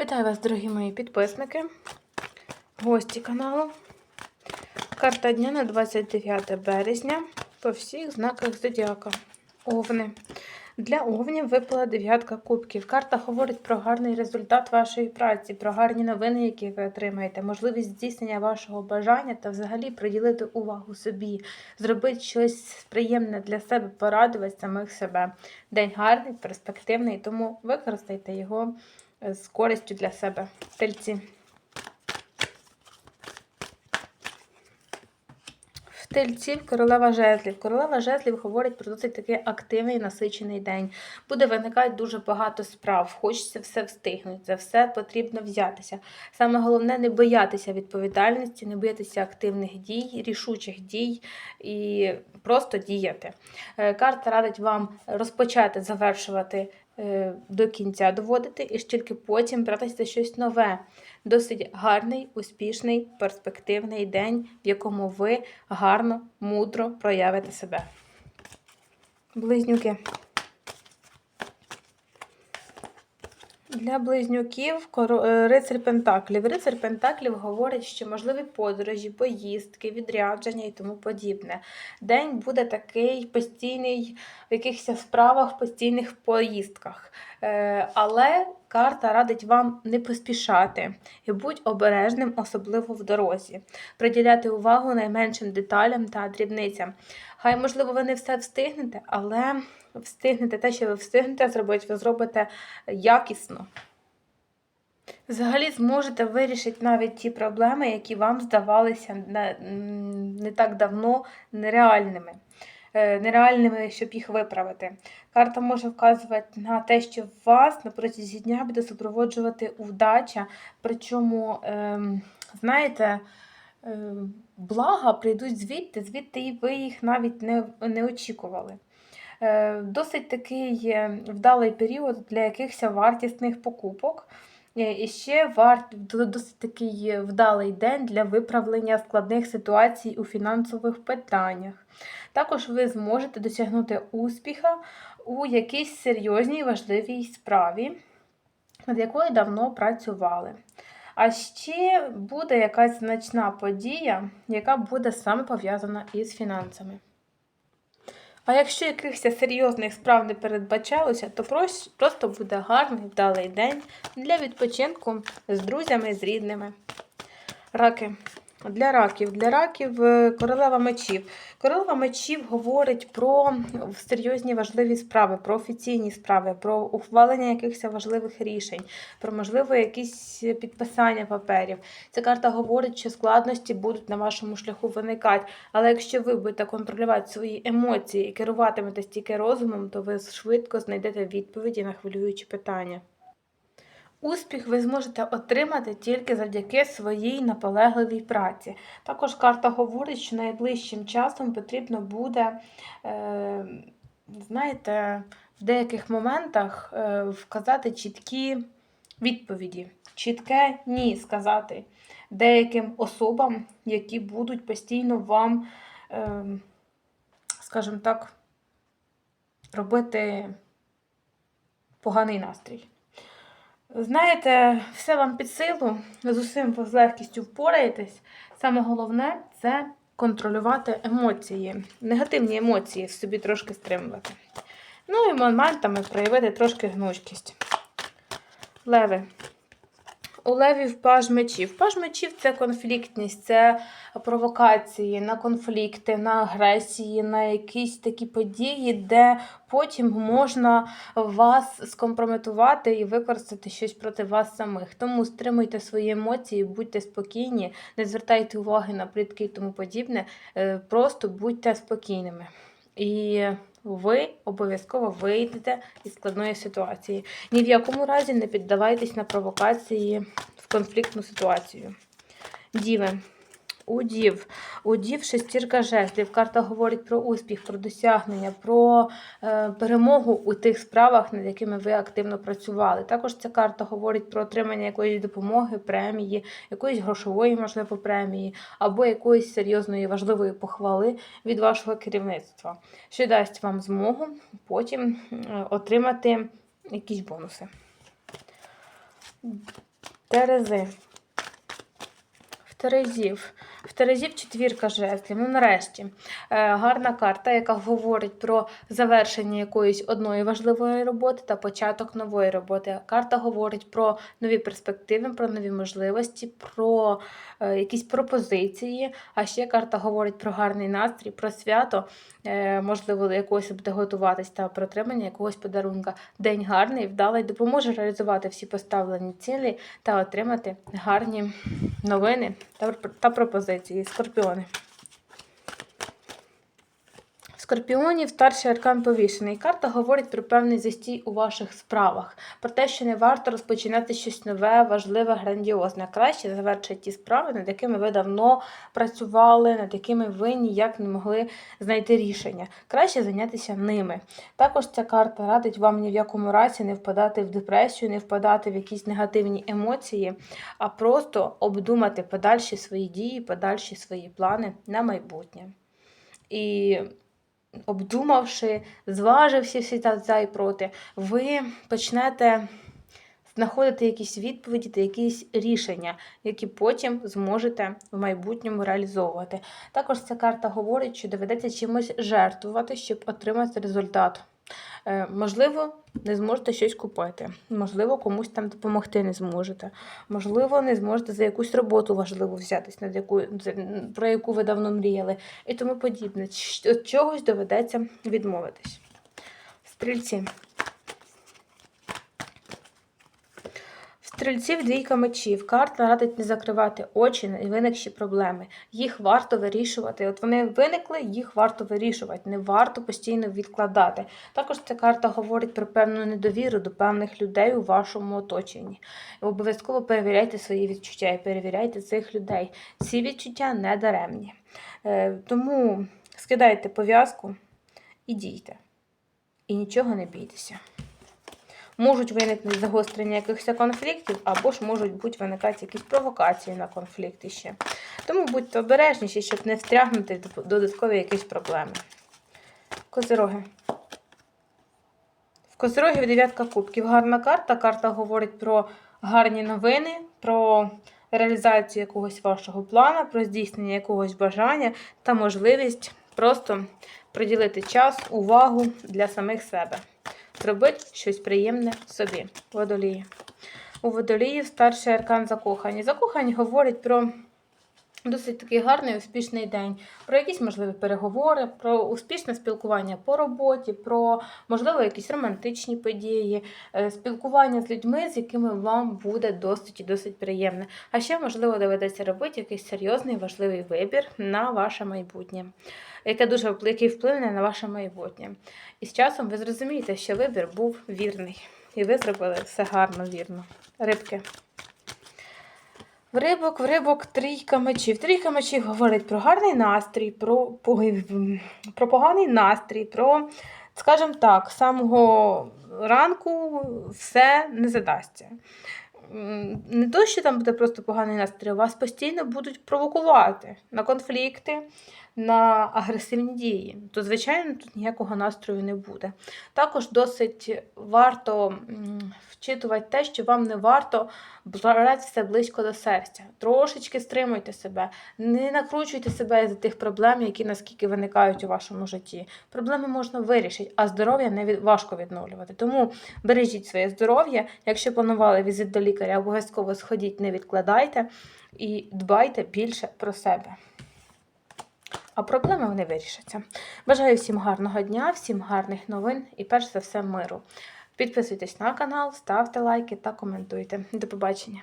Вітаю вас, дорогі мої підписники, гості каналу. Карта дня на 29 березня по всіх знаках зодіака. Овни. Для овнів випала дев'ятка кубків. Карта говорить про гарний результат вашої праці, про гарні новини, які ви отримаєте, можливість здійснення вашого бажання та взагалі приділити увагу собі, зробити щось приємне для себе, порадувати самих себе. День гарний, перспективний, тому використайте його з користю для себе. Тельці. В тельців королева жезлів. Королева жезлів говорить про досить такий активний насичений день. Буде виникати дуже багато справ. Хочеться все встигнути, за все потрібно взятися. Саме головне не боятися відповідальності, не боятися активних дій, рішучих дій і просто діяти. Е, Карта радить вам розпочати завершувати е, до кінця доводити і ж тільки потім братися за щось нове. Досить гарний, успішний, перспективний день, в якому ви гарно, мудро проявите себе. Близнюки. Для близнюків е, рицар Пентаклів. Рицар Пентаклів говорить, що можливі подорожі, поїздки, відрядження і тому подібне. День буде такий постійний в якихось справах, постійних поїздках. Е, Але карта радить вам не поспішати і будь обережним, особливо в дорозі, приділяти увагу найменшим деталям та дрібницям. Хай, можливо, ви не все встигнете, але встигнете те, що ви встигнете зробити, ви зробите якісно. Взагалі зможете вирішити навіть ті проблеми, які вам здавалися не, так давно нереальними. Е, Нереальними, щоб їх виправити. Карта може вказувати на те, що вас на протязі дня буде супроводжувати вдача. Причому, ем, знаєте, ем, блага прийдуть звідти, звідти і ви їх навіть не, не очікували. Е, Досить такий вдалий період для якихось вартісних покупок. Е, І ще варт, досить такий вдалий день для виправлення складних ситуацій у фінансових питаннях. Також ви зможете досягнути успіха у якійсь серйозній важливій справі, над якою давно працювали. А ще буде якась значна подія, яка буде саме пов'язана із фінансами. А якщо якихось серйозних справ не передбачалося, то просто буде гарний вдалий день для відпочинку з друзями, з рідними. Раки. Для раків. Для раків е, королева мечів. Королева мечів говорить про серйозні важливі справи, про офіційні справи, про ухвалення якихось важливих рішень, про можливо якісь підписання паперів. Ця карта говорить, що складності будуть на вашому шляху виникати. Але якщо ви будете контролювати свої емоції і керуватиметесь тільки розумом, то ви швидко знайдете відповіді на хвилюючі питання. Успіх ви зможете отримати тільки завдяки своїй наполегливій праці. Також карта говорить, що найближчим часом потрібно буде, е, знаєте, в деяких моментах е, вказати чіткі відповіді, чітке ні сказати деяким особам, які будуть постійно вам, е, скажімо так, робити поганий настрій. Знаєте, все вам під силу, з усім ви з легкістю впораєтесь. Саме головне це контролювати емоції, негативні емоції собі трошки стримувати. Ну і моментами проявити трошки гнучкість. Леви. У левів паж мечів. Паж мечів це конфліктність, це провокації на конфлікти, на агресії, на якісь такі події, де потім можна вас скомпрометувати і використати щось проти вас самих. Тому стримуйте свої емоції, будьте спокійні, не звертайте уваги на плітки і тому подібне. е, Просто будьте спокійними. І ви обов'язково вийдете із складної ситуації. Ні в якому разі не піддавайтесь на провокації в конфліктну ситуацію. Діви. У дів. У дів шестірка жезлів. Карта говорить про успіх, про досягнення, про е, перемогу у тих справах, над якими ви активно працювали. Також ця карта говорить про отримання якоїсь допомоги, премії, якоїсь грошової, можливо, премії, або якоїсь серйозної важливої похвали від вашого керівництва, що дасть вам змогу потім е, отримати якісь бонуси. Терези. В Терезів. В Терезів четвірка жезлів. Ну, нарешті. Е, гарна карта, яка говорить про завершення якоїсь одної важливої роботи та початок нової роботи. Карта говорить про нові перспективи, про нові можливості, про е, якісь пропозиції. А ще карта говорить про гарний настрій, про свято, е, можливо, до якогось буде готуватись та про отримання якогось подарунка. День гарний, вдалий, допоможе реалізувати всі поставлені цілі та отримати гарні новини та, пропозиції. Скорпіони. Скорпіонів старший аркан повішений. Карта говорить про певний застій у ваших справах, про те, що не варто розпочинати щось нове, важливе, грандіозне. Краще завершити ті справи, над якими ви давно працювали, над якими ви ніяк не могли знайти рішення. Краще зайнятися ними. Також ця карта радить вам ні в якому разі не впадати в депресію, не впадати в якісь негативні емоції, а просто обдумати подальші свої дії, подальші свої плани на майбутнє. І обдумавши, зваживши всі та за і проти, ви почнете знаходити якісь відповіді та якісь рішення, які потім зможете в майбутньому реалізовувати. Також ця карта говорить, що доведеться чимось жертвувати, щоб отримати результат. Е, Можливо, не зможете щось купити, можливо, комусь там допомогти не зможете. Можливо, не зможете за якусь роботу важливу взятись, над яку, про яку ви давно мріяли, і тому подібне. Чогось доведеться відмовитись. Стрільці. Стрільців двійка мечів. Карта радить не закривати очі на виникші проблеми. Їх варто вирішувати. От вони виникли, їх варто вирішувати. Не варто постійно відкладати. Також ця карта говорить про певну недовіру до певних людей у вашому оточенні. Обов'язково перевіряйте свої відчуття і перевіряйте цих людей. Ці відчуття не даремні. Е, Тому скидайте пов'язку і дійте. І нічого не бійтеся. Можуть виникнути загострення якихось конфліктів, або ж можуть бути виникати якісь провокації на конфлікти ще. Тому будьте обережніші, щоб не встрягнути додаткові якісь проблеми. Козироги. В Козирогів дев'ятка кубків. Гарна карта. Карта говорить про гарні новини, про реалізацію якогось вашого плану, про здійснення якогось бажання та можливість просто приділити час, увагу для самих себе. Зробити щось приємне собі. Водолії. У водоліїв старший аркан закохані. Закохані говорять про досить такий гарний успішний день, про якісь можливі переговори, про успішне спілкування по роботі, про можливо якісь романтичні події, е, спілкування з людьми, з якими вам буде досить і досить приємне. А ще, можливо, доведеться робити якийсь серйозний важливий вибір на ваше майбутнє, яке дуже який вплине на ваше майбутнє. І з часом ви зрозумієте, що вибір був вірний. І ви зробили все гарно, вірно. Рибки. В рибок, в рибок трійка мечів. Трійка мечів говорить про гарний настрій, про, про поганий настрій, про, скажімо так, з самого ранку все не задасться. Не то, що там буде просто поганий настрій, вас постійно будуть провокувати на конфлікти, на агресивні дії. То, звичайно, тут ніякого настрою не буде. Також досить варто вчитувати те, що вам не варто брати все близько до серця. Трошечки стримуйте себе, не накручуйте себе за тих проблем, які наскільки виникають у вашому житті. Проблеми можна вирішити, а здоров'я не від... важко відновлювати. Тому бережіть своє здоров'я. Якщо планували візит до лікаря, обов'язково сходіть, не відкладайте і дбайте більше про себе. А проблеми вони вирішаться. Бажаю всім гарного дня, всім гарних новин і перш за все миру. Підписуйтесь на канал, ставте лайки та коментуйте. До побачення!